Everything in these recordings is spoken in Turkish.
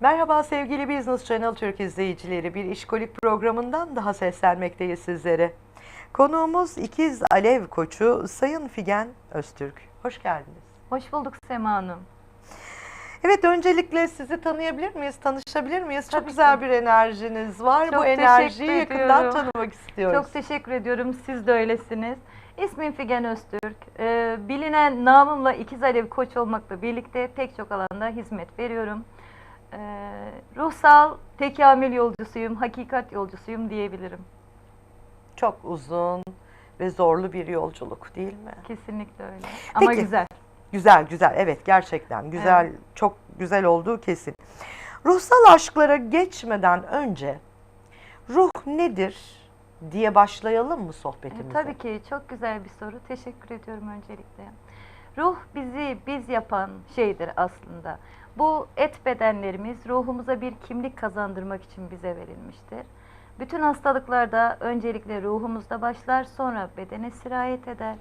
Merhaba sevgili Business Channel Türk izleyicileri. Bir işkolik programından daha seslenmekteyiz sizlere. Konuğumuz ikiz Alev Koçu Sayın Figen Öztürk. Hoş geldiniz. Hoş bulduk Sema Hanım. Evet öncelikle sizi tanıyabilir miyiz? Tanışabilir miyiz? Çok Tabii güzel ki. bir enerjiniz var. Çok Bu enerjiyi yakından ediyorum. tanımak istiyoruz. Çok teşekkür ediyorum. Siz de öylesiniz. İsmim Figen Öztürk. Ee, bilinen namımla İkiz Alev Koç olmakla birlikte pek çok alanda hizmet veriyorum. Ee, ruhsal tekamül yolcusuyum, hakikat yolcusuyum diyebilirim. Çok uzun ve zorlu bir yolculuk değil mi? Kesinlikle öyle. Ama Peki. güzel. Güzel güzel evet gerçekten güzel çok güzel olduğu kesin. Ruhsal aşklara geçmeden önce ruh nedir diye başlayalım mı E, sohbetimize? tabii ki çok güzel bir soru. Teşekkür ediyorum öncelikle. Ruh bizi biz yapan şeydir aslında. Bu et bedenlerimiz ruhumuza bir kimlik kazandırmak için bize verilmiştir. Bütün hastalıklarda öncelikle ruhumuzda başlar, sonra bedene sirayet eder.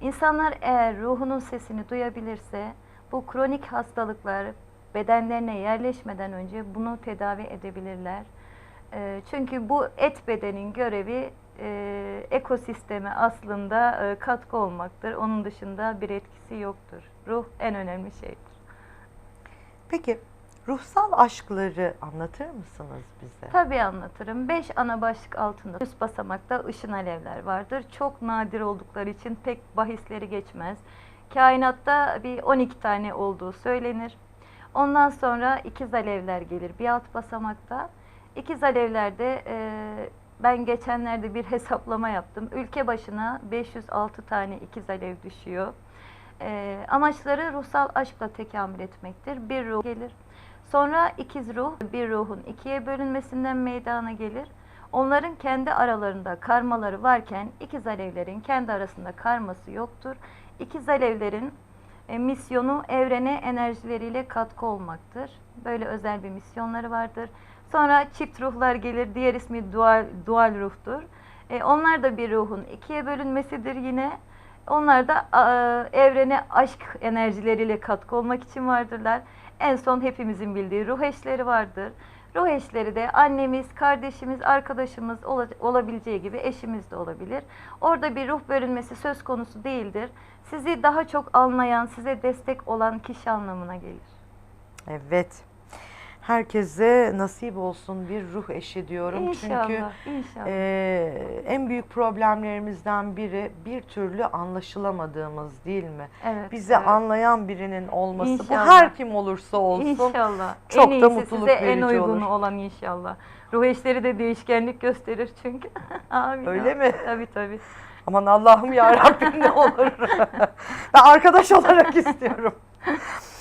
İnsanlar eğer ruhunun sesini duyabilirse bu kronik hastalıklar bedenlerine yerleşmeden önce bunu tedavi edebilirler. E, Çünkü bu et bedenin görevi e, ekosisteme aslında e, katkı olmaktır. Onun dışında bir etkisi yoktur. Ruh en önemli şeydir. Peki ruhsal aşkları anlatır mısınız bize? Tabii anlatırım. Beş ana başlık altında üst basamakta ışın alevler vardır. Çok nadir oldukları için pek bahisleri geçmez. Kainatta bir 12 tane olduğu söylenir. Ondan sonra ikiz alevler gelir bir alt basamakta. İkiz alevlerde e, ben geçenlerde bir hesaplama yaptım. Ülke başına 506 tane ikiz alev düşüyor. E, amaçları ruhsal aşkla tekamül etmektir. Bir ruh gelir. Sonra ikiz ruh bir ruhun ikiye bölünmesinden meydana gelir. Onların kendi aralarında karmaları varken ikiz alevlerin kendi arasında karması yoktur. İkiz alevlerin e, misyonu evrene enerjileriyle katkı olmaktır. Böyle özel bir misyonları vardır. Sonra çift ruhlar gelir. Diğer ismi dual, dual ruhtur. E, onlar da bir ruhun ikiye bölünmesidir yine. Onlar da a, evrene aşk enerjileriyle katkı olmak için vardırlar. En son hepimizin bildiği ruh eşleri vardır. Ruh eşleri de annemiz, kardeşimiz, arkadaşımız ola- olabileceği gibi eşimiz de olabilir. Orada bir ruh bölünmesi söz konusu değildir. Sizi daha çok anlayan, size destek olan kişi anlamına gelir. Evet. Herkese nasip olsun bir ruh eşi diyorum. İnşallah, Çünkü inşallah. e, en büyük problemlerimizden biri bir türlü anlaşılamadığımız değil mi? evet, Bizi evet. anlayan birinin olması. Bu İnşallah. her kim olursa olsun. İnşallah. çok en da iyisi mutluluk size en verici uygunu olur. olan inşallah. Ruh eşleri de değişkenlik gösterir çünkü. Amin. Öyle mi? Tabii tabii. Aman Allah'ım ya Rabbim ne olur. ben arkadaş olarak istiyorum.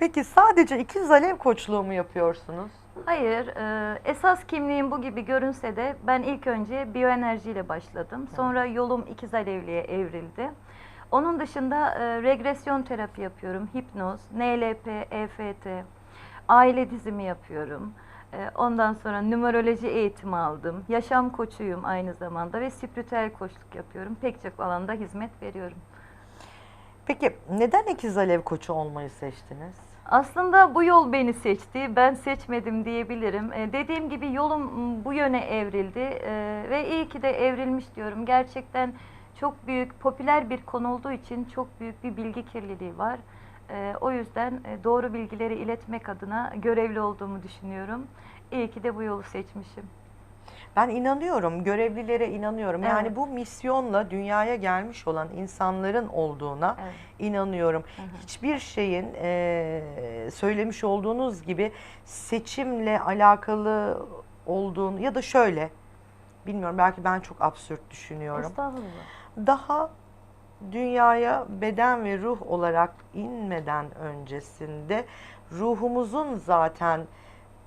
Peki sadece ikiz alev koçluğu mu yapıyorsunuz? Hayır, e, esas kimliğim bu gibi görünse de ben ilk önce biyoenerjiyle başladım. Sonra yolum ikiz alevliye evrildi. Onun dışında e, regresyon terapi yapıyorum, hipnoz, NLP, EFT, aile dizimi yapıyorum. E, ondan sonra numeroloji eğitimi aldım. Yaşam koçuyum aynı zamanda ve spiritüel koçluk yapıyorum. Pek çok alanda hizmet veriyorum. Peki neden ikiz alev koçu olmayı seçtiniz? Aslında bu yol beni seçti. Ben seçmedim diyebilirim. E, dediğim gibi yolum bu yöne evrildi E, ve iyi ki de evrilmiş diyorum. Gerçekten çok büyük, popüler bir konu olduğu için çok büyük bir bilgi kirliliği var. E, o yüzden e, doğru bilgileri iletmek adına görevli olduğumu düşünüyorum. İyi ki de bu yolu seçmişim. Ben inanıyorum, görevlilere inanıyorum. Yani Evet. bu misyonla dünyaya gelmiş olan insanların olduğuna Evet. inanıyorum. hı. Hiçbir şeyin eee, söylemiş olduğunuz gibi seçimle alakalı olduğunu ya da şöyle bilmiyorum belki ben çok absürt düşünüyorum. Estağfurullah. Daha dünyaya beden ve ruh olarak inmeden öncesinde ruhumuzun zaten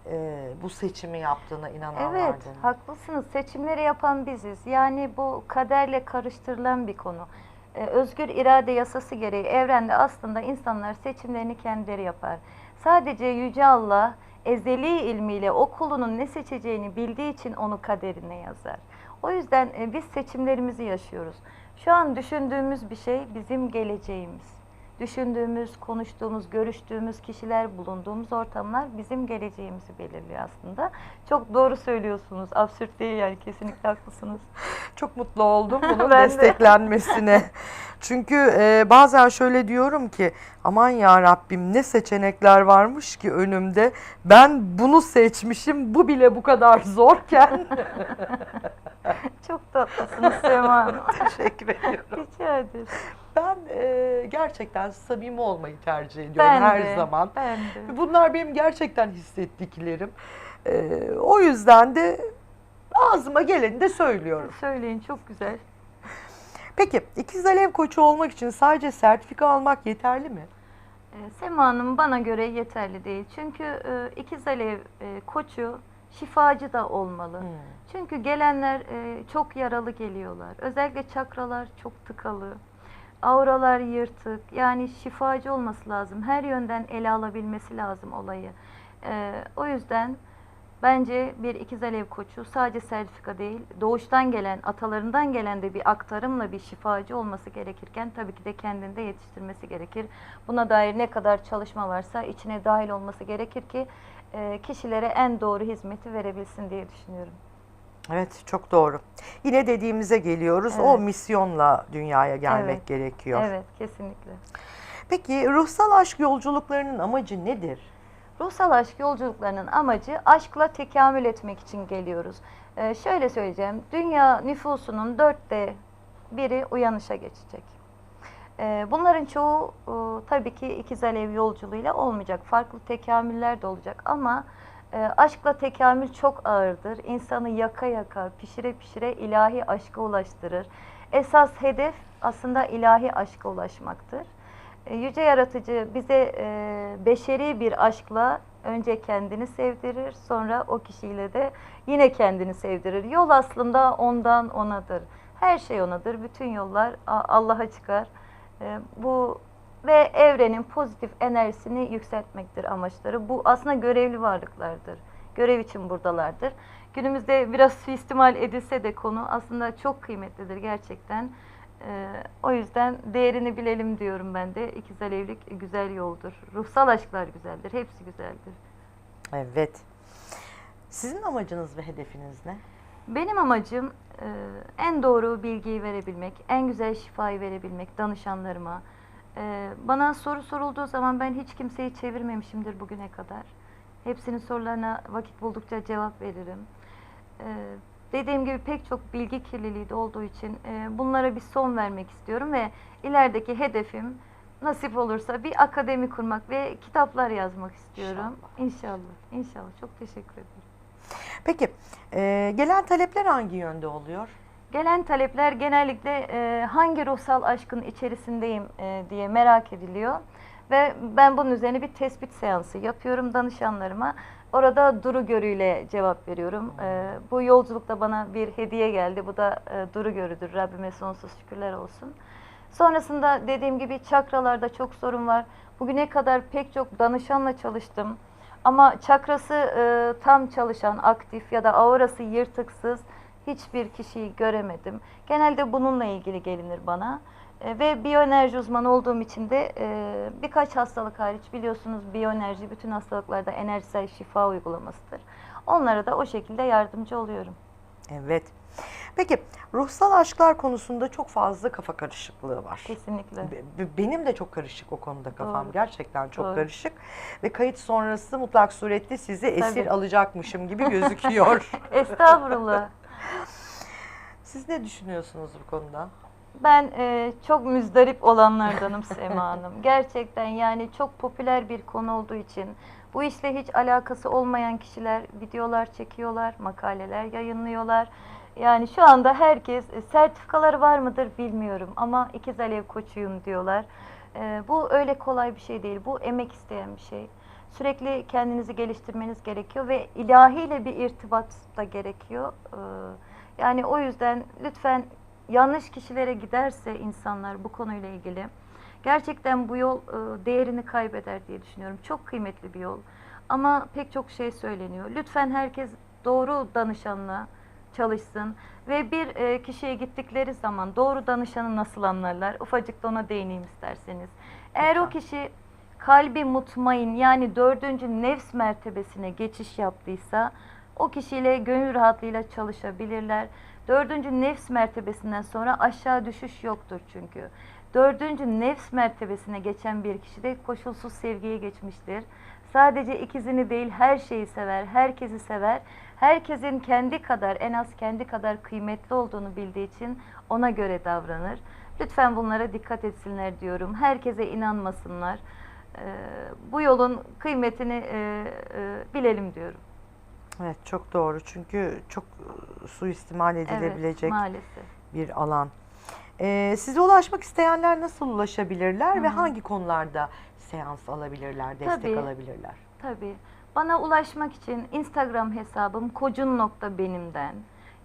eee, bu seçimi yaptığına inananlardım. Evet, haklısınız. Seçimleri yapan biziz. Yani bu kaderle karıştırılan bir konu. Ee, özgür irade yasası gereği evrende aslında insanlar seçimlerini kendileri yapar. Sadece Yüce Allah ezeli ilmiyle o kulunun ne seçeceğini bildiği için onu kaderine yazar. O yüzden e, biz seçimlerimizi yaşıyoruz. Şu an düşündüğümüz bir şey bizim geleceğimiz. Düşündüğümüz, konuştuğumuz, görüştüğümüz kişiler, bulunduğumuz ortamlar bizim geleceğimizi belirliyor aslında. Çok doğru söylüyorsunuz. Absürt değil yani kesinlikle haklısınız. Çok mutlu oldum bunun desteklenmesine. Çünkü e, bazen şöyle diyorum ki aman ya Rabbim ne seçenekler varmış ki önümde. Ben bunu seçmişim. Bu bile bu kadar zorken. Çok tatlısınız Sema Hanım. Teşekkür ediyorum. Rica ederim. Ben e, gerçekten samimi olmayı tercih ediyorum Ben her de, zaman. Ben de. Bunlar benim gerçekten hissettiklerim. E, o yüzden de ağzıma geleni de söylüyorum. Söyleyin çok güzel. Peki ikiz alev koçu olmak için sadece sertifika almak yeterli mi? Ee, Sema Hanım bana göre yeterli değil. Çünkü e, ikiz alev e, koçu şifacı da olmalı. Hmm. Çünkü gelenler e, çok yaralı geliyorlar. Özellikle çakralar çok tıkalı. Auralar yırtık. Yani şifacı olması lazım. Her yönden ele alabilmesi lazım olayı. E, o yüzden bence bir ikiz alev koçu sadece sertifika değil, doğuştan gelen, atalarından gelen de bir aktarımla bir şifacı olması gerekirken tabii ki de kendinde yetiştirmesi gerekir. Buna dair ne kadar çalışma varsa içine dahil olması gerekir ki e, kişilere en doğru hizmeti verebilsin diye düşünüyorum. Evet çok doğru. Yine dediğimize geliyoruz. O Evet. misyonla dünyaya gelmek Evet. gerekiyor. Evet, kesinlikle. Peki ruhsal aşk yolculuklarının amacı nedir? Ruhsal aşk yolculuklarının amacı aşkla tekamül etmek için geliyoruz. Ee, şöyle söyleyeceğim, dünya nüfusunun dörtte biri uyanışa geçecek. Ee, bunların çoğu e, tabii ki ikiz alev yolculuğuyla olmayacak. Farklı tekamüller de olacak ama e, aşkla tekamül çok ağırdır. İnsanı yaka yaka, pişire pişire ilahi aşka ulaştırır. Esas hedef aslında ilahi aşka ulaşmaktır. E, Yüce Yaratıcı bize e, beşeri bir aşkla önce kendini sevdirir, sonra o kişiyle de yine kendini sevdirir. Yol aslında ondan onadır. Her şey onadır. Bütün yollar Allah'a çıkar. E, bu ve evrenin pozitif enerjisini yükseltmektir amaçları. Bu aslında görevli varlıklardır. Görev için buradalardır. Günümüzde biraz suistimal edilse de konu aslında çok kıymetlidir gerçekten. Ee, o yüzden değerini bilelim diyorum ben de. İkiz alevlik güzel yoldur. Ruhsal aşklar güzeldir. Hepsi güzeldir. Evet. Sizin amacınız ve hedefiniz ne? Benim amacım e, en doğru bilgiyi verebilmek, en güzel şifayı verebilmek danışanlarıma. E, bana soru sorulduğu zaman ben hiç kimseyi çevirmemişimdir bugüne kadar. Hepsinin sorularına vakit buldukça cevap veririm. E, dediğim gibi pek çok bilgi kirliliği de olduğu için e, bunlara bir son vermek istiyorum ve ilerideki hedefim nasip olursa bir akademi kurmak ve kitaplar yazmak istiyorum. İnşallah. İnşallah. Çok teşekkür ederim. Peki e, gelen talepler hangi yönde oluyor? Gelen talepler genellikle e, hangi ruhsal aşkın içerisindeyim e, diye merak ediliyor. Ve ben bunun üzerine bir tespit seansı yapıyorum danışanlarıma. Orada duru görüyle cevap veriyorum. E, bu yolculukta bana bir hediye geldi. Bu da e, duru görüdür. Rabbime sonsuz şükürler olsun. Sonrasında dediğim gibi çakralarda çok sorun var. Bugüne kadar pek çok danışanla çalıştım. Ama çakrası e, tam çalışan, aktif ya da aurası yırtıksız hiçbir kişiyi göremedim. Genelde bununla ilgili gelinir bana. E, ve biyoenerji uzmanı olduğum için de e, birkaç hastalık hariç biliyorsunuz biyoenerji bütün hastalıklarda enerjisel şifa uygulamasıdır. Onlara da o şekilde yardımcı oluyorum. Evet. Peki ruhsal aşklar konusunda çok fazla kafa karışıklığı var. Kesinlikle. Be- be- Benim de çok karışık o konuda kafam. Doğru. Gerçekten çok Doğru. karışık. Ve kayıt sonrası mutlak surette sizi esir Tabii. alacakmışım gibi gözüküyor. Estağfurullah. Siz ne düşünüyorsunuz bu konuda? Ben e, çok müzdarip olanlardanım Sema Hanım. Gerçekten yani çok popüler bir konu olduğu için bu işle hiç alakası olmayan kişiler videolar çekiyorlar, makaleler yayınlıyorlar. Yani şu anda herkes e, sertifikaları var mıdır bilmiyorum ama ikiz alev koçuyum diyorlar. E, bu öyle kolay bir şey değil. Bu emek isteyen bir şey. Sürekli kendinizi geliştirmeniz gerekiyor ve ilahiyle bir irtibat da gerekiyor. E, yani o yüzden lütfen yanlış kişilere giderse insanlar bu konuyla ilgili gerçekten bu yol e, değerini kaybeder diye düşünüyorum. Çok kıymetli bir yol. Ama pek çok şey söyleniyor. Lütfen herkes doğru danışanla, çalışsın ve bir e, kişiye gittikleri zaman doğru danışanı nasıl anlarlar? Ufacık da ona değineyim isterseniz. Eğer o kişi kalbi mutmain yani dördüncü nefs mertebesine geçiş yaptıysa o kişiyle gönül rahatlığıyla çalışabilirler. Dördüncü nefs mertebesinden sonra aşağı düşüş yoktur çünkü. Dördüncü nefs mertebesine geçen bir kişi de koşulsuz sevgiye geçmiştir. Sadece ikizini değil her şeyi sever, herkesi sever. Herkesin kendi kadar en az kendi kadar kıymetli olduğunu bildiği için ona göre davranır. Lütfen bunlara dikkat etsinler diyorum. Herkese inanmasınlar. Ee, bu yolun kıymetini e, e, bilelim diyorum. Evet çok doğru çünkü çok e, suistimal edilebilecek Evet, maalesef. bir alan. Ee, size ulaşmak isteyenler nasıl ulaşabilirler ve Hı hı. hangi konularda seans alabilirler, destek Tabii. alabilirler? Tabii. Bana ulaşmak için Instagram hesabım kocun.benimden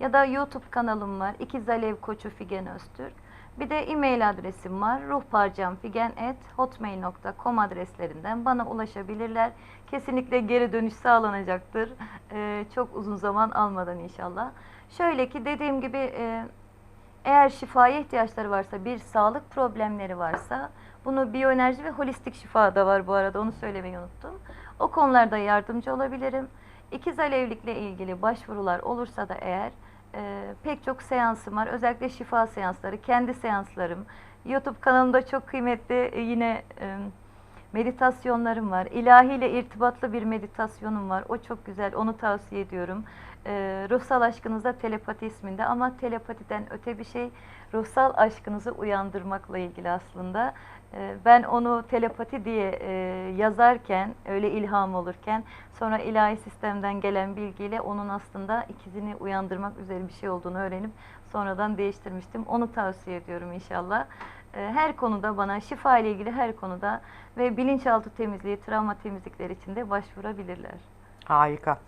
ya da YouTube kanalım var. İkiz Alev Koçu Figen Öztürk. Bir de e-mail adresim var. ruhparcamfigen.hotmail.com adreslerinden bana ulaşabilirler. Kesinlikle geri dönüş sağlanacaktır. Ee, çok uzun zaman almadan inşallah. Şöyle ki dediğim gibi e, eğer şifaya ihtiyaçları varsa, bir sağlık problemleri varsa bunu biyoenerji ve holistik şifa da var bu arada onu söylemeyi unuttum. O konularda yardımcı olabilirim. İkiz alevlikle ilgili başvurular olursa da eğer e, pek çok seansım var. Özellikle şifa seansları, kendi seanslarım. YouTube kanalımda çok kıymetli e, yine e, meditasyonlarım var. İlahiyle irtibatlı bir meditasyonum var. O çok güzel. Onu tavsiye ediyorum. E, ruhsal aşkınıza telepati isminde ama telepatiden öte bir şey ruhsal aşkınızı uyandırmakla ilgili aslında. E, ben onu telepati diye e, yazarken, öyle ilham olurken sonra ilahi sistemden gelen bilgiyle onun aslında ikizini uyandırmak üzere bir şey olduğunu öğrenip sonradan değiştirmiştim. Onu tavsiye ediyorum inşallah. E, Her konuda bana şifa ile ilgili her konuda ve bilinçaltı temizliği, travma temizlikleri için de başvurabilirler. Harika.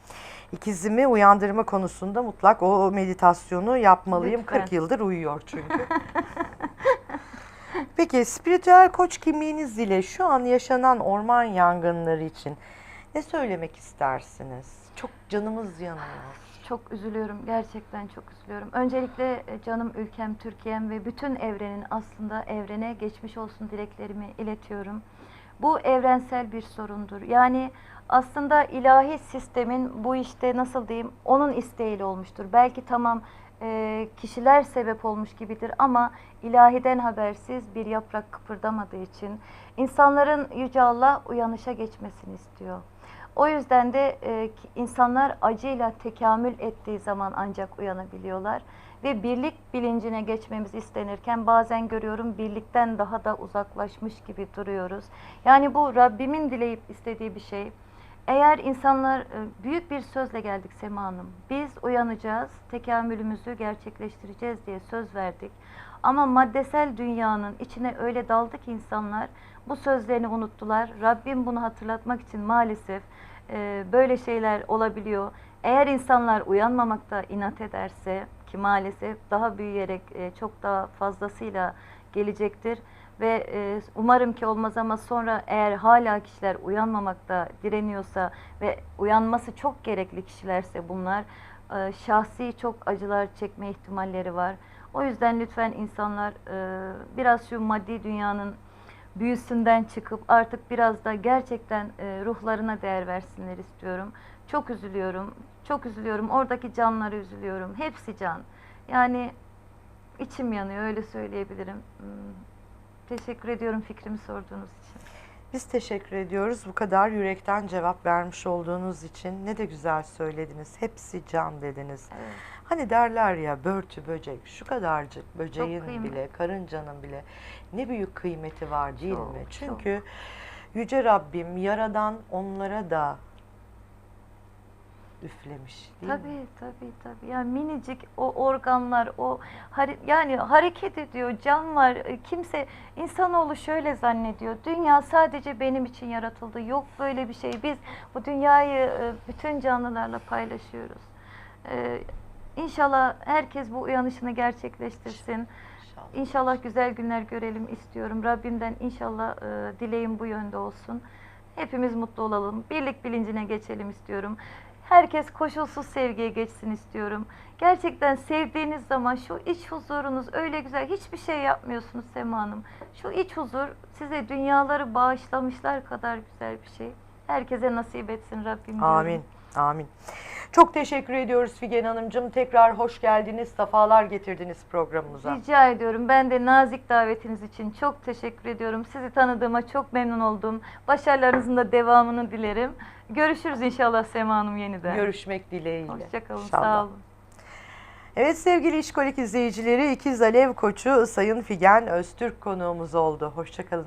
İkizimi uyandırma konusunda mutlak o meditasyonu yapmalıyım. Lütfen. 40 yıldır uyuyor çünkü. Peki spiritüel koç kimliğiniz ile şu an yaşanan orman yangınları için ne söylemek istersiniz? Çok canımız yanıyor. Çok üzülüyorum, gerçekten çok üzülüyorum. Öncelikle e, canım ülkem, Türkiye'm ve bütün evrenin aslında evrene geçmiş olsun dileklerimi iletiyorum. Bu evrensel bir sorundur. Yani aslında ilahi sistemin bu işte nasıl diyeyim onun isteğiyle olmuştur. Belki tamam e, kişiler sebep olmuş gibidir ama ilahiden habersiz bir yaprak kıpırdamadığı için insanların Yüce Allah uyanışa geçmesini istiyor. O yüzden de e, insanlar acıyla tekamül ettiği zaman ancak uyanabiliyorlar. Ve birlik bilincine geçmemiz istenirken bazen görüyorum birlikten daha da uzaklaşmış gibi duruyoruz. Yani bu Rabbimin dileyip istediği bir şey. Eğer insanlar e, büyük bir sözle geldik Sema Hanım. Biz uyanacağız, tekamülümüzü gerçekleştireceğiz diye söz verdik. Ama maddesel dünyanın içine öyle daldı ki insanlar bu sözlerini unuttular. Rabbim bunu hatırlatmak için maalesef e, böyle şeyler olabiliyor. Eğer insanlar uyanmamakta inat ederse ki maalesef daha büyüyerek e, çok daha fazlasıyla gelecektir ve e, umarım ki olmaz ama sonra eğer hala kişiler uyanmamakta direniyorsa ve uyanması çok gerekli kişilerse bunlar e, şahsi çok acılar çekme ihtimalleri var. O yüzden lütfen insanlar e, biraz şu maddi dünyanın büyüsünden çıkıp artık biraz da gerçekten e, ruhlarına değer versinler istiyorum. Çok üzülüyorum. Çok üzülüyorum. Oradaki canları üzülüyorum. Hepsi can. Yani içim yanıyor öyle söyleyebilirim. Teşekkür ediyorum fikrimi sorduğunuz için. Biz teşekkür ediyoruz bu kadar yürekten cevap vermiş olduğunuz için. Ne de güzel söylediniz. Hepsi can dediniz. Evet. Hani derler ya börtü böcek şu kadarcık böceğin bile karıncanın bile ne büyük kıymeti var değil Çok, mi? çok. Çünkü Yüce Rabbim yaradan onlara da üflemiş değil mi? Tabii tabii tabii. Yani minicik o organlar, o hare- yani hareket ediyor, can var. E, Kimse insanoğlu şöyle zannediyor. Dünya sadece benim için yaratıldı. Yok böyle bir şey. Biz bu dünyayı e, bütün canlılarla paylaşıyoruz. E, İnşallah herkes bu uyanışını gerçekleştirsin. İnşallah. İnşallah güzel günler görelim istiyorum. Rabbimden inşallah e, dileğim bu yönde olsun. Hepimiz mutlu olalım. Birlik bilincine geçelim istiyorum. Herkes koşulsuz sevgiye geçsin istiyorum. Gerçekten sevdiğiniz zaman şu iç huzurunuz öyle güzel. Hiçbir şey yapmıyorsunuz Sema Hanım. Şu iç huzur size dünyaları bağışlamışlar kadar güzel bir şey. Herkese nasip etsin Rabbim diyorum. Amin. Amin. Çok teşekkür ediyoruz Figen Hanımcığım. Tekrar hoş geldiniz, sefalar getirdiniz programımıza. Rica ediyorum. Ben de nazik davetiniz için çok teşekkür ediyorum. Sizi tanıdığıma çok memnun oldum. Başarılarınızın da devamını dilerim. Görüşürüz inşallah Sema Hanım yeniden. Görüşmek dileğiyle. Hoşçakalın. İnşallah. Sağ olun. Evet sevgili İşkolik izleyicileri, İkiz Alev Koçu Sayın Figen Öztürk konuğumuz oldu. Hoşçakalın.